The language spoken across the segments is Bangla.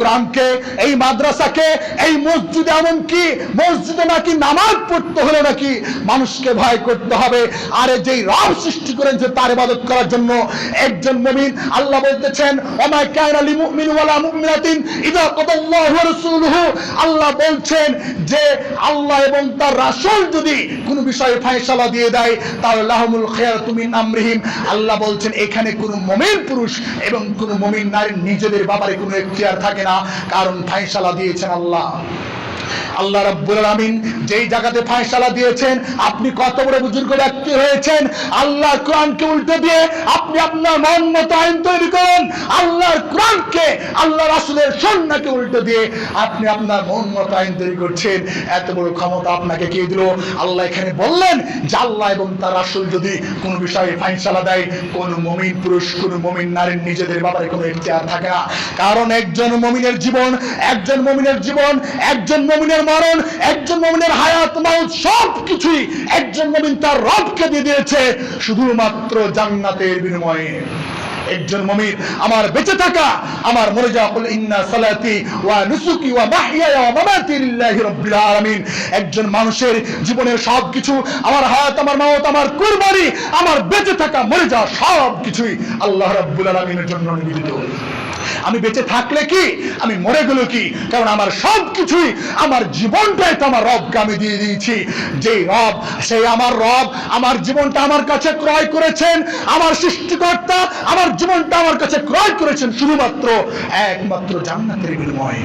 কোরআনকে, এই মাদ্রাসাকে, এই মসজিদে এমনকি মসজিদে নাকি নামাজ পড়তে হলে নাকি মানুষকে ভয় করতে হবে। আরে যেই রব সৃষ্টি করেছে তার ইবাদত করার জন্য একজন মুমিন আল্লাহ বলতেছেন, ওমা কায়না লিল মুমিন ওয়ালা মুমিনাতিন ইযা কাদাল্লাহু ওয়া রাসূলুহু। আল্লাহ বলছেন যে আল্লাহ এবং তার রাসূল যদি কোনো বিষয়ে ফয়সালা দিয়ে দেয়, তাহলে লাহুমুল খায়রাতু মিন আমরিহিম। আল্লাহ বলছেন, এখানে কোনো মুমিন পুরুষ এবং কোনো মুমিন নারীর নিজেদের ব্যাপারে কোনো এখতিয়ার থাকে না। কারণ ফাইসালা দিয়েছেন আল্লাহ। আল্লাহ রাব্বুল আলামিন যেই জায়গাতে ফয়সালা দিয়েছেন, আপনি কত বড় বুজুর্গ ব্যক্তি হয়েছেন, আল্লাহর কোরআনকে উল্টে দিয়ে আপনি আপনার মন মতো আইন তৈরি করুন, আল্লাহর কোরআনকে আল্লাহ রাসূলের সুন্নাহকে উল্টে দিয়ে আপনি আপনার মন মতো আইন তৈরি করছেন। এত বড় ক্ষমতা আপনাকে কে দিল? আল্লাহ এখানে বললেন যে আল্লাহ এবং তার রাসূল যদি কোনো বিষয়ে ফয়সালা দেয়, কোন মুমিন পুরুষ, কোনো মুমিন নারীর নিজেদের ব্যাপারে কোনো ইখতিয়ার থাকে না। কারণ একজন মুমিনের জীবন, একজন মুমিনের জীবন, একজন মুমিনের মরণ, একজন মুমিনের হায়াত মাউত সব কিছুই একজন মুমিন তার রবকে দিয়ে দিয়েছে, শুধুমাত্র জান্নাতের বিনিময়ে। একজন মুমিন আমার বেঁচে থাকা, আমার মরে যাওয়া ইন্না সালাতি ওয়া নুসুকি ওয়া মাহইয়ায়া ওয়া মামাতি লিল্লাহি রাব্বিল আলামিন। একজন মানুষের জীবনের সব কিছু আমার হায়াত, আমার মাওত, আমার কুরবানি, আমার বেঁচে থাকা, মরে যাওয়া সব কিছুই আল্লাহ রাব্বুল আলামিনের জন্য নিবেদিত। আমি বেঁচে থাকলে কি? আমি মরে গেল কি? কারণ আমার সব কিছুই আমার জীবনটাই তো আমার রবকে আমি দিয়ে দিয়েছি। যে রব, সেই আমার রব, আমার জীবনটা আমার কাছে ক্রয় করেছেন, আমার সৃষ্টিকর্তা আমার জীবনটা আমার কাছে ক্রয় করেছেন শুধুমাত্র একমাত্র জান্নাতের বিনিময়ে।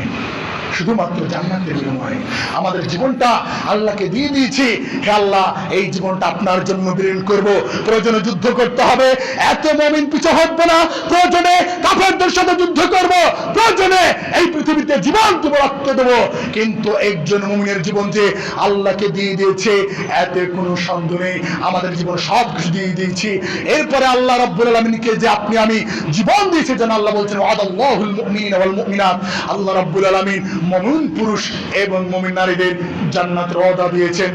শুধুমাত্র জান্নাতের বিনিময়ে। আমাদের জীবনটা আল্লাহকে দিয়ে দিয়েছি। হে আল্লাহ, এই জীবনটা আপনার জন্য বিলীন করব। প্রয়োজনে যুদ্ধ করতে হবে। এত মমিন পিছু হটবো না। প্রয়োজনে কাফেরদের সাথে যুদ্ধ করব। প্রয়োজনে জীবন দেব রক্ত দেবো। কিন্তু একজন মুমিনের জীবন যে আল্লাহকে দিয়ে দিয়েছে, এতে কোনো সন্দেহ নেই। আমাদের জীবন সব কিছু দিয়ে দিয়েছি। এরপরে আল্লাহ রব্বুল আলমিনকে যে আপনি আমি জীবন দিয়েছি যেন আল্লাহ বলছেন আদাল্লাহুল মুমিন ওয়াল মুমিনাত। আল্লাহ রব্বুল আলমিন মমিন পুরুষ এবং মমিন নারীদের জান্নাত রদা দিয়েছেন।